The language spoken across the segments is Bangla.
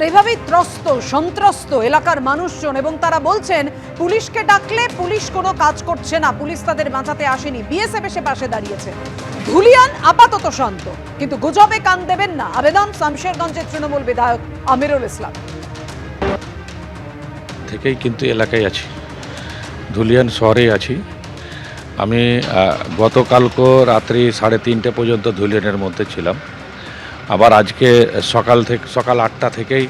আর এভাবেই ত্রস্ত, সন্ত্রস্ত এলাকার মানুষজন এবং তারা বলছেন, পুলিশকে ডাকলে পুলিশ কোনো কাজ করছে না। পুলিশ তাদের বাঁচাতে আসেনি। বিএসএফ এসে পাশে দাঁড়িয়েছে। ধুলিয়ান আপাতত শান্ত, কিন্তু গুজবে কান দেবেন না। আবেদন শামশেরগঞ্জের তৃণমূল বিধায়ক আমিরুল ইসলাম। থেকেই কিন্তু এলাকায় আছি। ধুলিয়ান শহরেই আছি। আমি গতকালকো রাত্রি সাড়ে তিনটে পর্যন্ত ধুলিয়ানের মধ্যে ছিলাম। আবার আজকে সকাল থেকে, সকাল আটটা থেকেই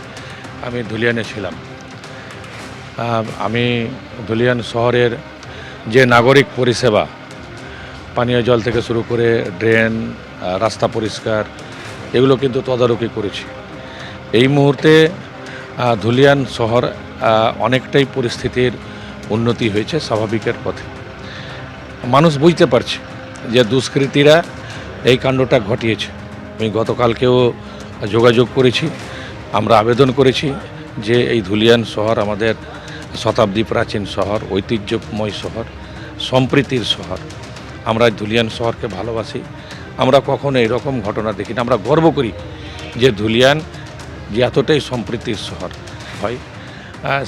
আমি ধুলিয়ানে ছিলাম। আমি ধুলিয়ান শহরের যে নাগরিক পরিষেবা, পানীয় জল থেকে শুরু করে ড্রেন রাস্তা পরিষ্কার, এগুলো কিন্তু তদারকি করেছি। এই মুহূর্তে ধুলিয়ান শহর অনেকটাই পরিস্থিতির উন্নতি হয়েছে স্বাভাবিকের পথে। মানুষ বুঝতে পারছে যে দুষ্কৃতীরা এই কাণ্ডটা ঘটিয়েছে। আমি গতকালকেও যোগাযোগ করেছি। আমরা আবেদন করেছি যে এই ধুলিয়ান শহর আমাদের শতাব্দী প্রাচীন শহর, ঐতিহ্যময় শহর, সম্প্রীতির শহর। আমরা ধুলিয়ান শহরকে ভালোবাসি। আমরা কখনো এরকম ঘটনা দেখি না আমরা গর্ব করি যে ধুলিয়ান যে এতটাই সম্প্রীতির শহর হয়।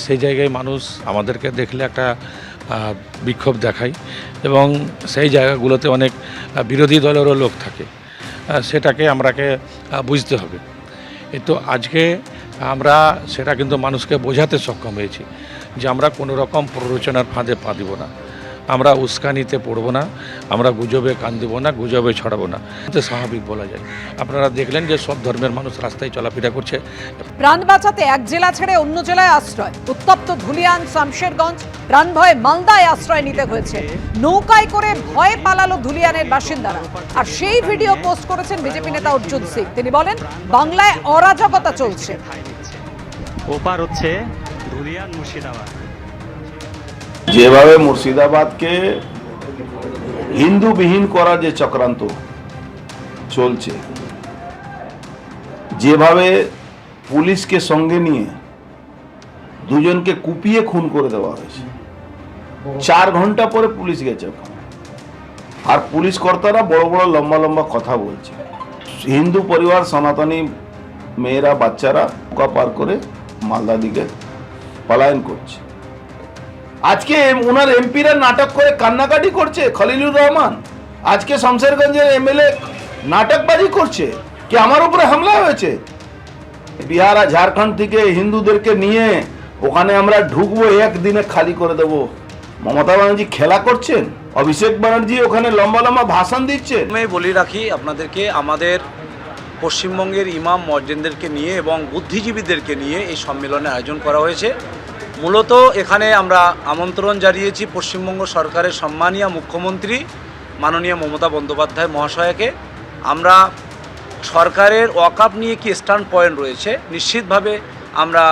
সেই জায়গায় মানুষ আমাদেরকে দেখলে একটা বিক্ষোভ দেখায় এবং সেই জায়গাগুলোতে অনেক বিরোধী দলেরও লোক থাকে। সেটাকে আমরাকে বুঝতে হবে। তো আজকে আমরা সেটা কিন্তু মানুষকে বোঝাতে সক্ষম হয়েছি যে আমরা কোনো রকম প্ররোচনার ফাঁদে পা দিব না। আমরা উস্কানিতে পড়ব না আমরা গুজবে কান দেবো না গুজবে ছড়াবো না। এটা স্বাভাবিক বলা যায়। আপনারা দেখলেন যে সব ধর্মের মানুষ রাস্তায় চলাফেরা করছে। প্রাণ বাঁচাতে এক জেলা ছেড়ে অন্য জেলায় আশ্রয়। উত্তপ্ত ধুলিয়ান শামশেরগঞ্জ প্রাণ ভয়ে মালদায় আশ্রয় নিতে হয়েছে। নৌকায় করে ভয়ে পালালো ধুলিয়ানের বাসিন্দারা। আর সেই ভিডিও পোস্ট করেছেন বিজেপি নেতা অর্জুন সিং। তিনি বলেন বাংলায় অরাজকতা চলছে। ওপার হচ্ছে ধুলিয়ান মুর্শিদাবাদ। যেভাবে মুর্শিদাবাদকে হিন্দুবিহীন করার যে চক্রান্ত চলছে, যেভাবে পুলিশকে সঙ্গে নিয়ে দুজনকে কুপিয়ে খুন করে দেওয়া হয়েছে, চার ঘণ্টা পরে পুলিশ গেছে আর পুলিশ কর্তারা বড় বড় লম্বা লম্বা কথা বলছে। হিন্দু পরিবার, সনাতনী মেয়েরা, বাচ্চারা নৌকা পার করে মালদা দিকে পলায়ন করছে। আজকে ওনার এমপিরা নাটক করে কান্নাকাটি করছে, খলিলুর রহমান। আজকে শমশেরগঞ্জের এমএলএ নাটকবাজি করছে, কি আমার উপরে হামলা হয়েছে? বিহার আর ঝাড়খণ্ড থেকে হিন্দুদেরকে নিয়ে ওখানে আমরা ঢুকবো, একদিনে খালি করে দেব। মমতা ব্যানার্জি খেলা করছেন, অভিষেক ব্যানার্জি ওখানে লম্বা লম্বা ভাষণ দিচ্ছেন। আমি বলি রাখি আপনাদেরকে, আমাদের পশ্চিমবঙ্গের ইমাম মর্জেনদেরকে নিয়ে এবং বুদ্ধিজীবীদেরকে নিয়ে এই সম্মেলনে আয়োজন করা হয়েছে। মূলত এখানে আমরা আমন্ত্রণ জানিয়েছি পশ্চিমবঙ্গ সরকারের সম্মানীয় মুখ্যমন্ত্রী মাননীয় মমতা বন্দ্যোপাধ্যায় মহাশয়কে আমরা সরকারের ওয়াকাপ নিয়ে কি স্ট্যান্ড পয়েন্ট রয়েছে নিশ্চিতভাবে আমরা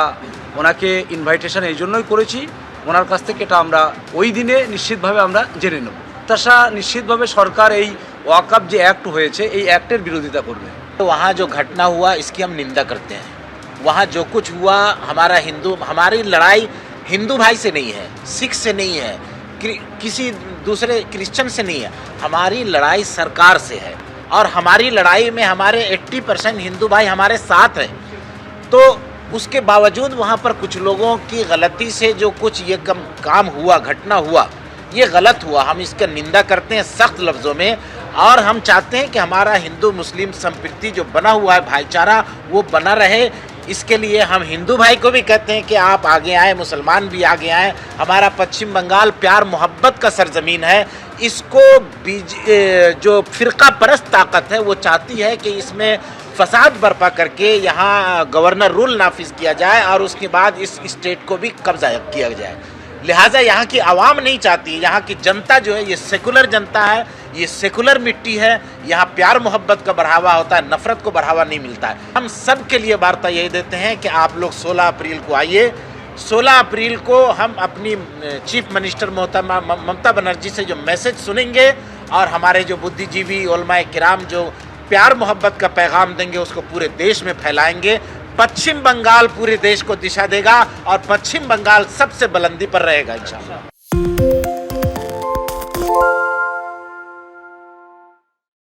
ওনাকে ইনভাইটেশন এই জন্যই করেছি ওনার কাছ থেকে এটা আমরা ওই দিনে নিশ্চিতভাবে আমরা জেনে নেব তাছাড়া নিশ্চিতভাবে সরকার এই ওয়াকাপ যে অ্যাক্ট হয়েছে এই অ্যাক্টের বিরোধিতা করবে तो वहाँ जो घटना हुआ इसकी हम निंदा करते हैं वहाँ जो कुछ हुआ, हमारा हिंदू, हमारी लड़ाई हिंदू भाई से नहीं है, सिख से नहीं है कि- किसी दूसरे क्रिश्चियन से नहीं है, हमारी लड़ाई सरकार से है। और हमारी लड़ाई में हमारे 80 परसेंट हिंदू भाई हमारे साथ हैं। तो उसके बावजूद वहाँ पर कुछ लोगों की गलती से जो कुछ ये कम, काम हुआ, घटना हुआ, ये गलत हुआ, हम इसका निंदा करते हैं सख्त लफ्ज़ों में। और हम चाहते हैं कि हमारा हिंदू मुस्लिम संप्रीति जो बना हुआ है भाईचारा, वो बना रहे। इसके लिए हम हिंदू भाई को भी कहते हैं कि आप आगे आए, मुसलमान भी आगे आए। हमारा पश्चिम बंगाल प्यार मोहब्बत का सरजमीन है। इसको बीज जो फ़िरका परस्त ताकत है, वो चाहती है कि इसमें फसाद बर्पा करके यहाँ गवर्नर रूल नाफिज किया जाए और उसके बाद इस स्टेट को भी कब्जा किया जाए। लिहाजा यहाँ की आवाम नहीं चाहती, यहाँ की जनता जो है, ये सेकुलर जनता है, ये सेकुलर मिट्टी है, यहाँ प्यार मोहब्बत का बढ़ावा होता है, नफरत को बढ़ावा नहीं मिलता है। हम सब के लिए वार्ता यही देते हैं कि आप लोग 16 अप्रैल को आइए। 16 अप्रैल को हम अपनी चीफ मिनिस्टर ममता बनर्जी से जो मैसेज सुनेंगे और हमारे जो बुद्धिजीवी ओलमाए किराम जो प्यार मोहब्बत का पैगाम देंगे, उसको पूरे देश में फैलाएँगे। पश्चिम बंगाल पूरे देश को दिशा देगा और पश्चिम बंगाल सबसे बुलंदी पर रहेगा, इंशाल्लाह।